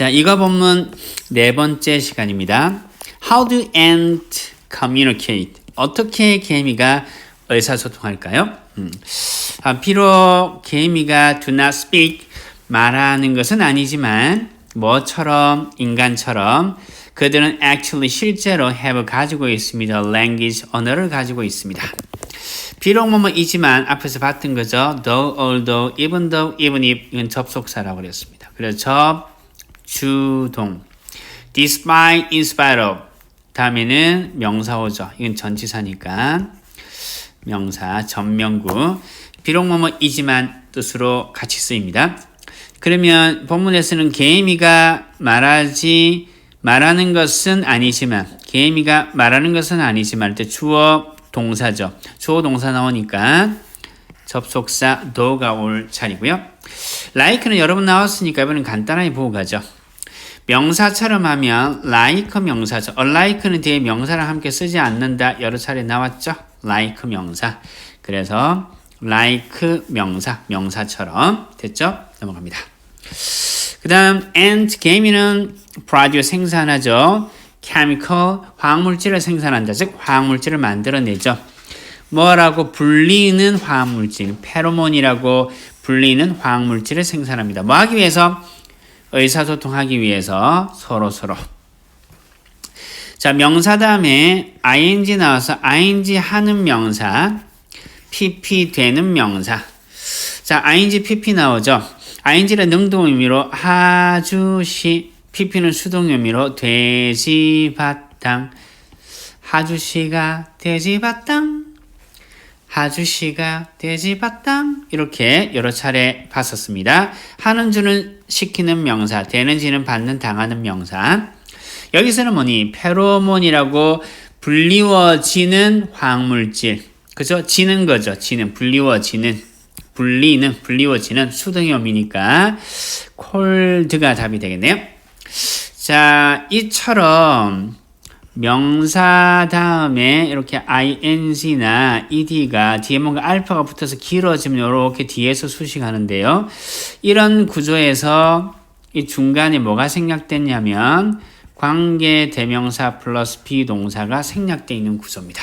자, 이거 본문 네 번째 시간입니다. How do ant communicate? 어떻게 개미가 의사소통할까요? 음. 아, 비록 개미가 do not speak 말하는 것은 아니지만 뭐처럼 인간처럼 그들은 actually 실제로 have 가지고 있습니다. language 언어를 가지고 있습니다. 비록 뭐뭐이지만 앞에서 봤던 거죠. though, although, even though, even if 이건 접속사라고 그랬습니다. 그래서 접, 주동. despite, in spite of. 다음에는 명사오죠. 이건 전치사니까 명사, 전명구. 비록 뭐뭐이지만 뜻으로 같이 쓰입니다. 그러면 본문에서는 개미가 말하지 말하는 것은 아니지만 개미가 말하는 것은 아니지만 때 주어 동사죠. 주어 동사 나오니까 접속사 do가 올 차례고요. like는 여러 번 나왔으니까 이번엔 간단하게 보고 가죠. 명사처럼 하면 like 명사죠. unlike는 뒤에 명사랑 함께 쓰지 않는다 여러 차례 나왔죠. like 명사. 그래서 like 명사, 명사처럼 됐죠? 넘어갑니다. 그 다음 and 개미는 produce 생산하죠. chemical 화학물질을 생산한다. 즉 화학물질을 만들어내죠. 뭐라고 불리는 화학물질, 페로몬이라고 불리는 화학물질을 생산합니다. 뭐 하기 위해서? 의사소통하기 위해서 서로 서로. 자, 명사 다음에 ing 나와서 ing 하는 명사, pp 되는 명사. 자, ing pp 나오죠. ing는 능동 의미로 하주시, pp는 수동 의미로 돼지바탕. 하주시가 돼지바탕. 하주시가 돼지바탕 이렇게 여러 차례 봤었습니다. 하는 주는 시키는 명사, 되는지는 받는 당하는 명사. 여기서는 뭐니 페로몬이라고 불리워지는 화학물질, 그죠? 지는 거죠. 지는 불리워지는 불리는 불리워지는 수동형이니까 콜드가 답이 되겠네요. 자, 이처럼 명사 다음에 이렇게 ing나 ed가 뒤에 뭔가 알파가 붙어서 길어지면 이렇게 뒤에서 수식하는데요. 이런 구조에서 이 중간에 뭐가 생략됐냐면 관계 대명사 플러스 비동사가 생략되어 있는 구조입니다.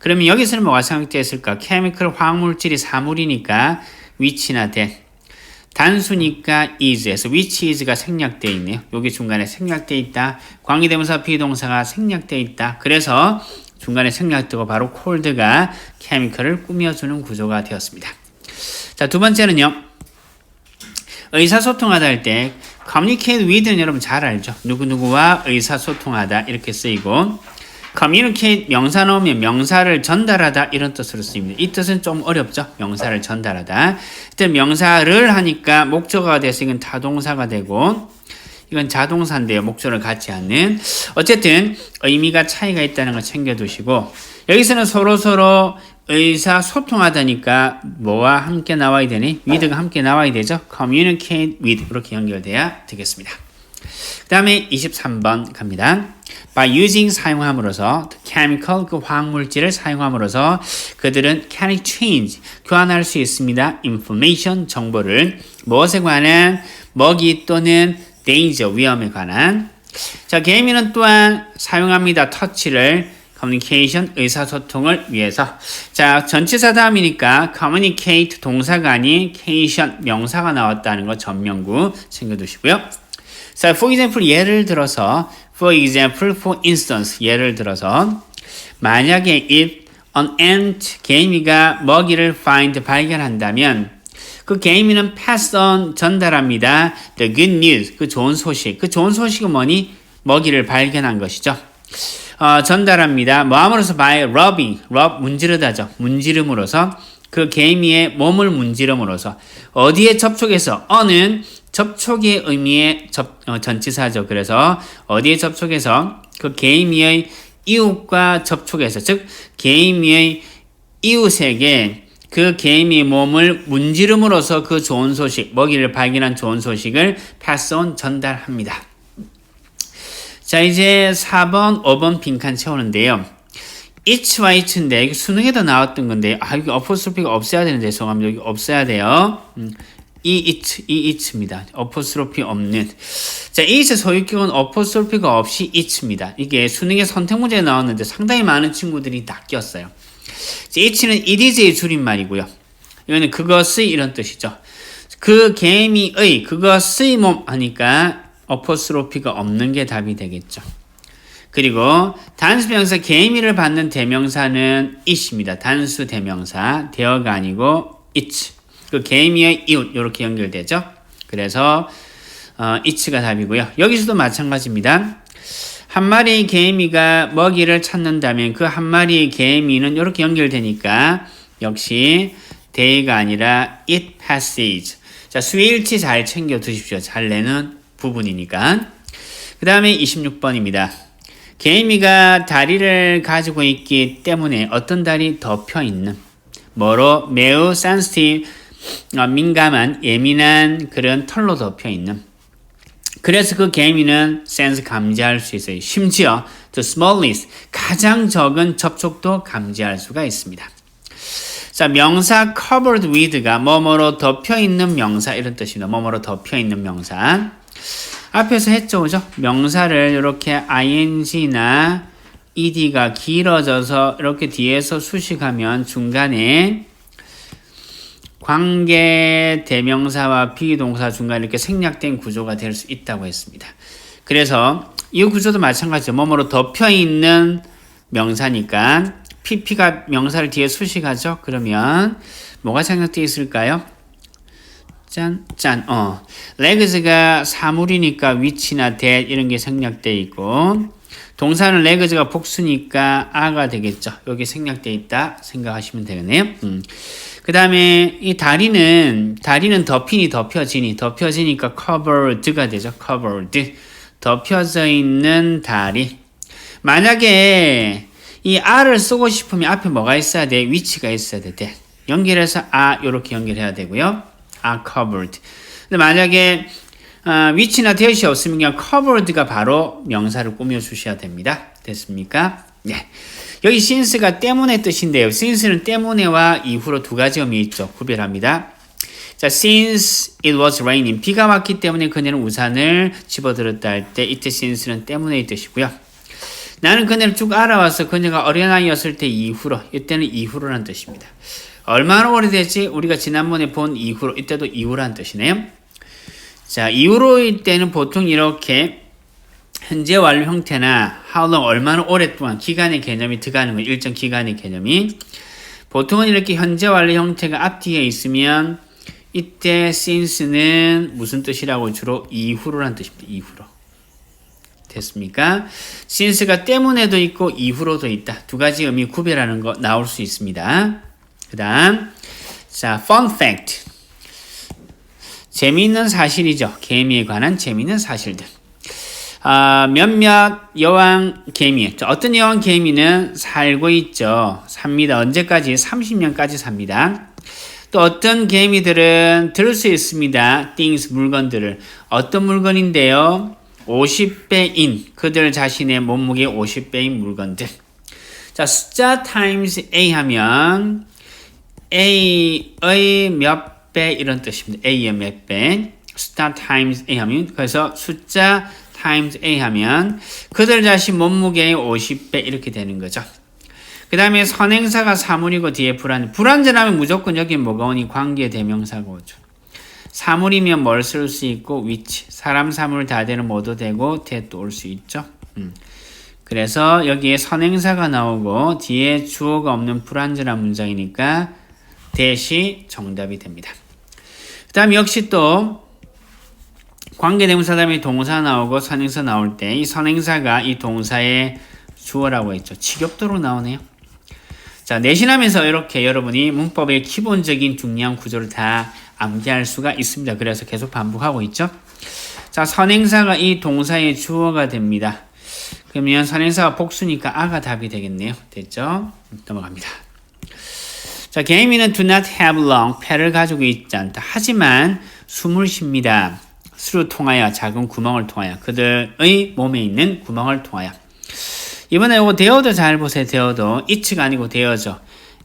그러면 여기서는 뭐가 생략되어 있을까? 케미컬 화학물질이 사물이니까 위치나 대 단수니까 is에서 which is가 생략되어 있네요. 여기 중간에 생략되어 있다. 관계대명사 비동사가 생략되어 있다. 그래서 중간에 생략되고 바로 cold가 chemical을 꾸며주는 구조가 되었습니다. 자, 두 번째는요. 의사소통하다 할 때 communicate with는 여러분 잘 알죠. 누구누구와 의사소통하다 이렇게 쓰이고 communicate 명사 넣으면 명사를 전달하다 이런 뜻으로 쓰입니다. 이 뜻은 좀 어렵죠. 명사를 전달하다. 일단 명사를 하니까 목적어가 돼서 이건 타동사가 되고 이건 자동사인데요. 목적을 갖지 않는. 어쨌든 의미가 차이가 있다는 걸 챙겨두시고 여기서는 서로 서로 의사 소통하다니까 뭐와 함께 나와야 되니? with가 함께 나와야 되죠. communicate with 이렇게 연결돼야 되겠습니다. 그 다음에 23번 갑니다. By using 사용함으로써 chemical 그 화학물질을 사용함으로써 그들은 can exchange 교환할 수 있습니다. information 정보를 무엇에 관한 먹이 또는 danger 위험에 관한 자 개미는 또한 사용합니다. 터치를 communication 의사소통을 위해서 자 전치사 다음이니까 communicate 동사가 아닌 cation 명사가 나왔다는 거 전명구 챙겨두시고요. 자, for example 예를 들어서 for example, for instance 예를 들어서 만약에 if an ant 개미가 먹이를 find 발견한다면 그 개미는 pass on 전달합니다. the good news 그 좋은 소식 그 좋은 소식은 뭐니 먹이를 발견한 것이죠. 어, 전달합니다. 뭐함으로써 by rubbing rub 문지르다죠. 문지름으로서 그 개미의 몸을 문지름으로써 어디에 접촉해서 어는 접촉의 의미의 접, 어, 전치사죠. 그래서 어디에 접촉해서 그 개미의 이웃과 접촉해서 즉 개미의 이웃에게 그 개미의 몸을 문지름으로써 그 좋은 소식, 먹이를 발견한 좋은 소식을 패스온 전달합니다. 자, 이제 4번, 5번 빈칸 채우는데요. it와 it인데, 수능에도 나왔던 건데, 아, 여기 어포스피가 없어야 되는데, 죄송합니다. 여기 없어야 돼요. 음, 이 it, 이 it입니다. 어퍼스로피 없는. 자, it의 소유격은 어퍼스로피가 없이 it입니다. 이게 수능에 선택 문제에 나왔는데 상당히 많은 친구들이 낚였어요. 자, it는 it is의 줄임말이고요. 이거는 그것의 이런 뜻이죠. 그 개미의 그것의 몸 하니까 어퍼스로피가 없는 게 답이 되겠죠. 그리고 단수 명사 개미를 받는 대명사는 it입니다. 단수 대명사 대어가 아니고 it. 그 개미의 이웃 이렇게 연결되죠. 그래서 어, it가 답이고요. 여기서도 마찬가지입니다. 한 마리의 개미가 먹이를 찾는다면 그 한 마리의 개미는 이렇게 연결되니까 역시 they가 아니라 it passes. 자, 수일치 잘 챙겨 두십시오. 잘 내는 부분이니까. 그 다음에 26번입니다. 개미가 다리를 가지고 있기 때문에 어떤 다리 덮여 있는 뭐로 매우 sensitive 어, 민감한 예민한 그런 털로 덮여 있는 그래서 그 개미는 센스 감지할 수 있어요. 심지어 the smallest 가장 적은 접촉도 감지할 수가 있습니다. 자, 명사 covered with가 뭐뭐로 덮여 있는 명사 이런 뜻입니다. 뭐뭐로 덮여 있는 명사. 앞에서 했죠, 그죠? 명사를 이렇게 ing나 ed가 길어져서 이렇게 뒤에서 수식하면 중간에 관계 대명사와 비동사 중간에 이렇게 생략된 구조가 될 수 있다고 했습니다. 그래서 이 구조도 마찬가지죠. 뭐뭐로 덮여 있는 명사니까 pp가 명사를 뒤에 수식하죠. 그러면 뭐가 생략되어 있을까요? 짠, 짠, 어. 레그즈가 사물이니까 위치나 대 이런 게 생략되어 있고 동사는 레그즈가 복수니까 아가 되겠죠. 여기 생략되어 있다 생각하시면 되겠네요. 음. 그 다음에 이 다리는 다리는 덮이니 덮여지니 덮여지니까 covered가 되죠. covered 덮여져 있는 다리. 만약에 이 R을 쓰고 싶으면 앞에 뭐가 있어야 돼? 위치가 있어야 돼. 돼. 연결해서 아 이렇게 연결해야 되고요. 아 covered. 근데 만약에 어, 위치나 대시 없으면 그냥 covered가 바로 명사를 꾸며 주셔야 됩니다. 됐습니까? 네. 여기 since가 때문에 뜻인데요. since는 때문에와 이후로 두 가지 의미 있죠. 구별합니다. 자, since it was raining. 비가 왔기 때문에 그녀는 우산을 집어들었다 할 때 이때 since는 때문에의 뜻이고요. 나는 그녀를 쭉 알아와서 그녀가 어린아이였을 때 이후로 이때는 이후로라는 뜻입니다. 얼마나 오래됐지? 우리가 지난번에 본 이후로 이때도 이후라는 뜻이네요. 자, 이후로일 때는 보통 이렇게 현재 완료 형태나 how long 얼마나 오랫동안 기간의 개념이 들어가는 거 일정 기간의 개념이 보통은 이렇게 현재 완료 형태가 앞뒤에 있으면 이때 since는 무슨 뜻이라고 주로 이후로란 뜻입니다. 이후로. 됐습니까? since가 때문에도 있고 이후로도 있다. 두 가지 의미 구별하는 거 나올 수 있습니다. 그 다음, 자, fun fact. 재미있는 사실이죠. 개미에 관한 재미있는 사실들. 아, 몇몇 여왕 개미. 어떤 여왕 개미는 살고 있죠. 삽니다. 언제까지? 30년까지 삽니다. 또 어떤 개미들은 들수 있습니다. things, 물건들을. 어떤 물건인데요? 50배인, 그들 자신의 몸무게 50배인 물건들. 자, 숫자 times A 하면 A의 몇 배 이런 뜻입니다. A의 몇 배. 숫자 times A 하면 그래서 숫자 times A 하면 그들 자신 몸무게의 50배 이렇게 되는 거죠. 그 다음에 선행사가 사물이고 뒤에 불안 불안전하면 무조건 여기 뭐가 오니 관계 대명사가 오죠. 사물이면 뭘 쓸 수 있고 위치 사람 사물 다 되는 뭐도 되고 대도 올 수 있죠. 음. 그래서 여기에 선행사가 나오고 뒤에 주어가 없는 불안전한 문장이니까 대시 정답이 됩니다. 그 다음 역시 또 관계대명사 다음에 동사 나오고 선행사 나올 때 이 선행사가 이 동사의 주어라고 했죠. 직역도로 나오네요. 자, 내신하면서 이렇게 여러분이 문법의 기본적인 중요한 구조를 다 암기할 수가 있습니다. 그래서 계속 반복하고 있죠. 자, 선행사가 이 동사의 주어가 됩니다. 그러면 선행사가 복수니까 아가 답이 되겠네요. 됐죠? 넘어갑니다. 자, 개미는 do not have long, 폐를 가지고 있지 않다. 하지만 숨을 쉽니다. 수로 통하여 작은 구멍을 통하여 그들의 몸에 있는 구멍을 통하여 이번에 이거 대어도 잘 보세요. 대어도 it가 아니고 대어죠.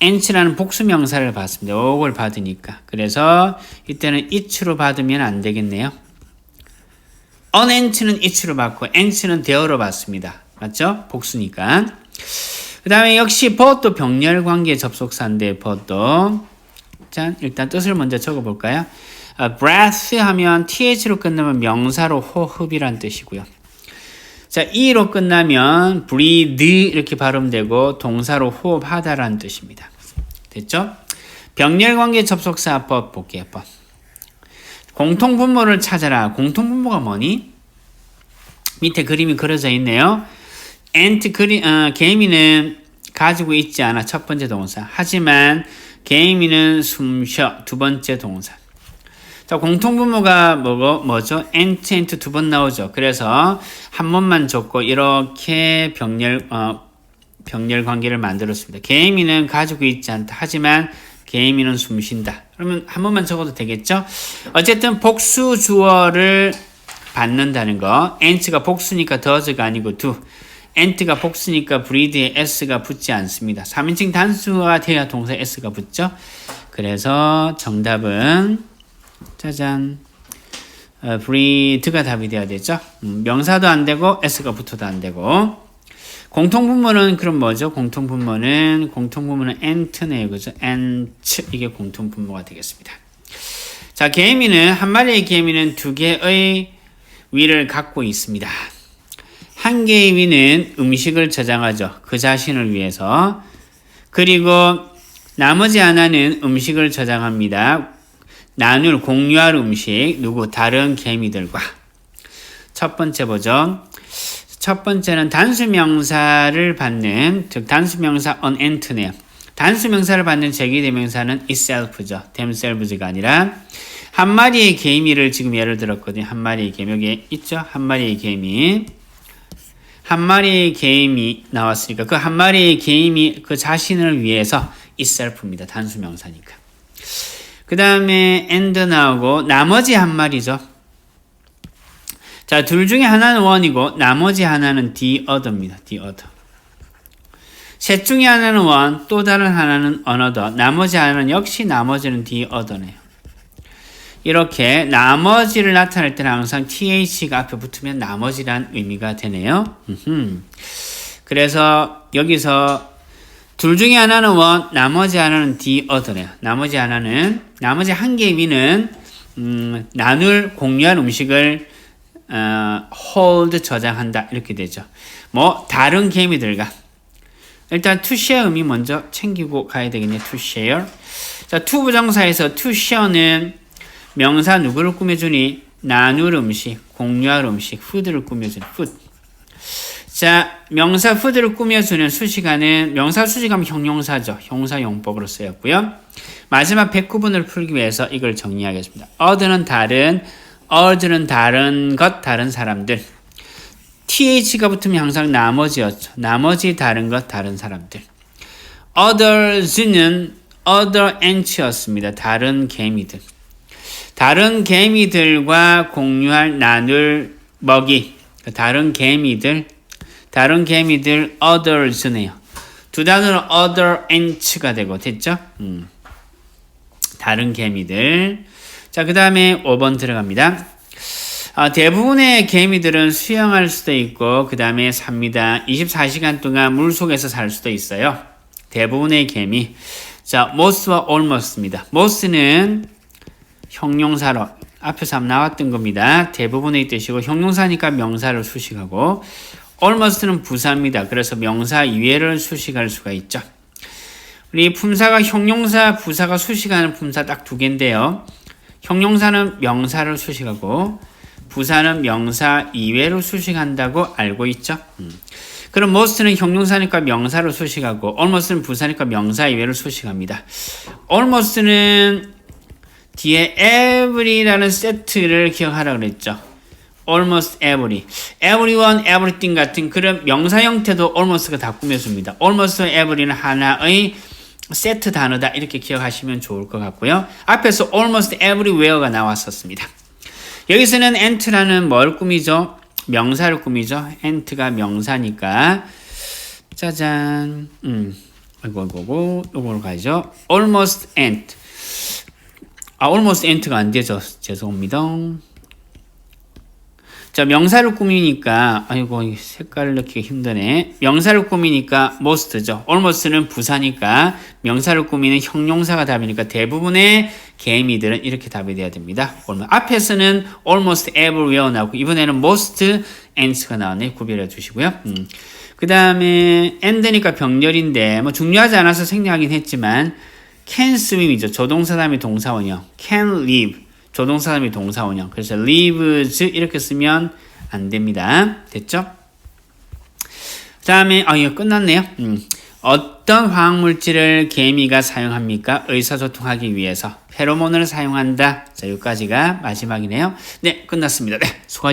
ant라는 복수 명사를 받습니다. 요걸 받으니까. 그래서 이때는 it로 받으면 안 되겠네요. on ant는 it로 받고 ant는 there로 받습니다. 맞죠? 복수니까. 그 다음에 역시 but도 병렬 관계 접속사인데 but도 자 일단 뜻을 먼저 적어볼까요? 아, breath 하면 th로 끝나면 명사로 호흡이란 뜻이고요. 자, e로 끝나면 breathe 이렇게 발음되고 동사로 호흡하다라는 뜻입니다. 됐죠? 병렬 관계 접속사 법 볼게요. 법. 공통 분모를 찾아라. 공통 분모가 뭐니? 밑에 그림이 그려져 있네요. Ant 그리 어, 개미는 가지고 있지 않아 첫 번째 동사. 하지만 개미는 숨 쉬어 두 번째 동사. 자, 공통 분모가 뭐고 뭐죠? ant ant 두 번 나오죠. 그래서 한 번만 적고 이렇게 병렬 어, 병렬 관계를 만들었습니다. 개미는 가지고 있지 않다. 하지만 개미는 숨 쉰다. 그러면 한 번만 적어도 되겠죠? 어쨌든 복수 주어를 받는다는 거. ant가 복수니까 does가 아니고 do. Ant가 복수니까 breathe에 s가 붙지 않습니다. 3인칭 단수가 돼야 동사 s가 붙죠? 그래서 정답은 짜잔. 어, breathe가 답이 돼야 되죠? 음, 명사도 안 되고 s가 붙어도 안 되고. 공통분모는 그럼 뭐죠? 공통분모는 공통분모는 ant네요. 그죠? ant 이게 공통분모가 되겠습니다. 자, 개미는 한 마리의 개미는 두 개의 위를 갖고 있습니다. 한 개의 위는 음식을 저장하죠. 그 자신을 위해서. 그리고 나머지 하나는 음식을 저장합니다. 나눌 공유할 음식 누구 다른 개미들과. 첫 번째 보죠. 첫 번째는 단수 명사를 받는 즉 단수 명사 on ant네요. 단수 명사를 받는 제기대명사는 itself죠. themselves가 아니라 한 마리의 개미를 지금 예를 들었거든요. 한 마리의 개미 여기 있죠. 한 마리의 개미 한 마리의 개미 나왔으니까 그 한 마리의 개미 그 자신을 위해서 itself입니다. 단수 명사니까. 그 다음에 and 나오고 나머지 한 마리죠. 자, 둘 중에 하나는 원이고 나머지 하나는 the other입니다. the other. 셋 중에 하나는 원, 또 다른 하나는 another. 나머지 하나는 역시 나머지는 the other네요. 이렇게 나머지를 나타낼 때는 항상 th가 앞에 붙으면 나머지란 의미가 되네요. 그래서 여기서 둘 중에 하나는 원, 나머지 하나는 the other네요. 나머지 하나는 나머지 한 개의 위는 음, 나눌 공유한 음식을 어, hold 저장한다 이렇게 되죠. 뭐 다른 개미들과 일단 to share 의미 먼저 챙기고 가야 되겠네. to share. 자, to 부정사에서 to share는 명사 누구를 꾸며주니 나눌 음식, 공유할 음식, food를 꾸며주는 food. 자, 명사 food를 꾸며주는 수식어는 명사 수식하면 형용사죠. 형사 용법으로 쓰였고요. 마지막 109분을 풀기 위해서 이걸 정리하겠습니다. other는 다른 other는 다른 것, 다른 사람들. th가 붙으면 항상 나머지였죠. 나머지 다른 것, 다른 사람들. others는 other ant였습니다. 다른 개미들. 다른 개미들과 공유할 나눌 먹이. 다른 개미들, 다른 개미들 others네요. 두 단어는 other ants가 되고 됐죠? 음. 다른 개미들. 자, 그 다음에 5번 들어갑니다. 아, 대부분의 개미들은 수영할 수도 있고, 그 다음에 삽니다. 24시간 동안 물 속에서 살 수도 있어요. 대부분의 개미. 자, most와 almost입니다. most는 형용사로 앞에서 나왔던 겁니다. 대부분의 뜻이고, 형용사니까 명사를 수식하고, almost는 부사입니다. 그래서 명사 이외를 수식할 수가 있죠. 우리 품사가 형용사, 부사가 수식하는 품사 딱 두 개인데요. 형용사는 명사를 수식하고 부사는 명사 이외로 수식한다고 알고 있죠. 음. 그럼 most는 형용사니까 명사로 수식하고 almost는 부사니까 명사 이외로 수식합니다. almost는 뒤에 every라는 세트를 기억하라 그랬죠. almost every, everyone, everything 같은 그런 명사 형태도 almost가 다 꾸며줍니다. almost every는 하나의 세트 단어다 이렇게 기억하시면 좋을 것 같고요. 앞에서 almost everywhere가 나왔었습니다. 여기서는 ant라는 뭘 꾸미죠? 명사를 꾸미죠. ant가 명사니까 짜잔 음, 이거 이거고 이거로 가죠. almost ant. 아 almost ant가 안 되죠. 죄송합니다. 자, 명사를 꾸미니까, 아이고, 이 색깔을 넣기 힘드네. 명사를 꾸미니까 most죠. almost는 부사니까, 명사를 꾸미는 형용사가 답이니까 대부분의 개미들은 이렇게 답이 돼야 됩니다. 그러면 앞에서는 almost everywhere 나오고, 이번에는 most ands가 나왔네. 구별해 주시고요. 음. 그 다음에 end니까 병렬인데, 뭐 중요하지 않아서 생략하긴 했지만, can swim이죠. 다음에 동사원형. can live. 다음에 동사원형. 그래서 lives 이렇게 쓰면 안 됩니다. 됐죠? 그 다음에, 아, 이거 끝났네요. 음. 어떤 화학물질을 개미가 사용합니까? 의사소통하기 위해서. 페로몬을 사용한다. 자, 여기까지가 마지막이네요. 네, 끝났습니다. 네, 수고